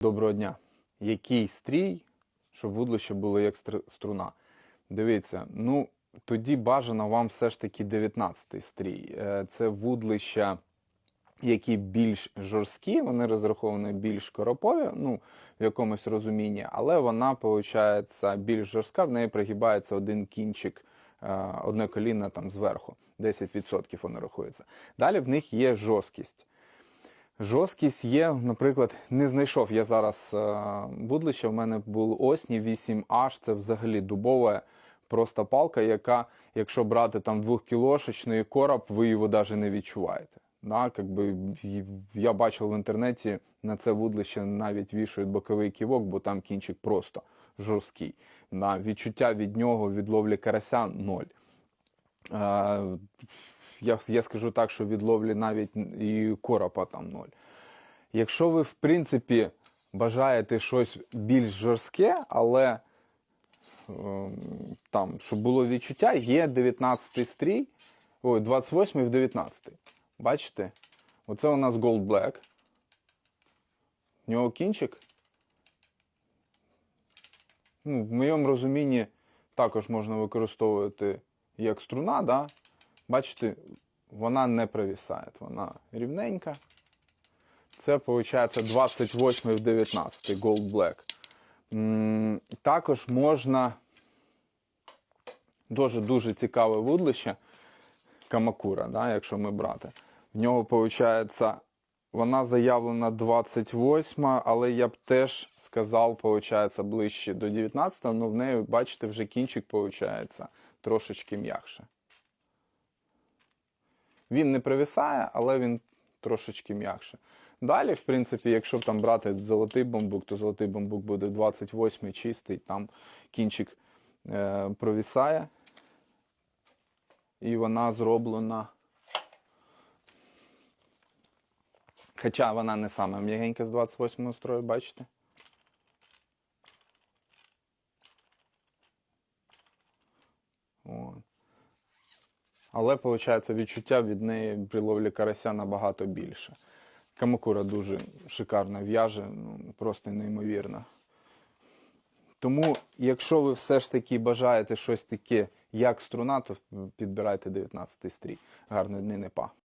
Доброго дня. Який стрій, щоб вудлище було як струна? Дивіться, ну тоді бажано вам все ж таки 19 стрій. Е, Це вудлища, які більш жорсткі, вони розраховані більш коропові, ну, в якомусь розумінні, але вона, виходить, більш жорстка, в неї пригибається один кінчик, е, одне коліно там зверху. 10% воно рахується. Далі в них є жорсткість. Жорсткість є, наприклад, не знайшов я зараз е, будлище. В мене був осні 8H, це взагалі дубова просто палка, яка, якщо брати там двохкілошечний короб, ви його навіть не відчуваєте. Да, как би, я бачив в інтернеті на це вудлище навіть вішають боковий ківок, бо там кінчик просто жорсткий. Да, відчуття від нього, від ловлі карася ноль. Е, я, я скажу так, що від ловлі навіть і коропа там ноль. Якщо ви, в принципі, бажаєте щось більш жорстке, але ем, там, щоб було відчуття, є 19-й стрій, ой, 28 в 19-й. Бачите? Оце у нас Gold Black. В нього кінчик. Ну, в моєму розумінні також можна використовувати як струна, да? Бачите, вона не провісає, вона рівненька. Це виходить 28 в 19 Gold Black. Також можна дуже дуже цікаве вудлище Камакура, да, якщо ми брати. В нього виходить, вона заявлена 28, але я б теж сказав, виходить, ближче до 19, але в неї, бачите, вже кінчик виходить трошечки м'якше. Він не привисає, але він трошечки м'якше. Далі, в принципі, якщо там брати золотий бамбук, то золотий бамбук буде 28 чистий, там кінчик е, провісає. І вона зроблена. Хоча вона не саме м'ягенька з 28-го строю, бачите? Але, виходить, відчуття від неї при ловлі карася набагато більше. Камакура дуже шикарно в'яже, ну, просто неймовірно. Тому, якщо ви все ж таки бажаєте щось таке, як струна, то підбирайте 19 стрій. Гарної дни, не па.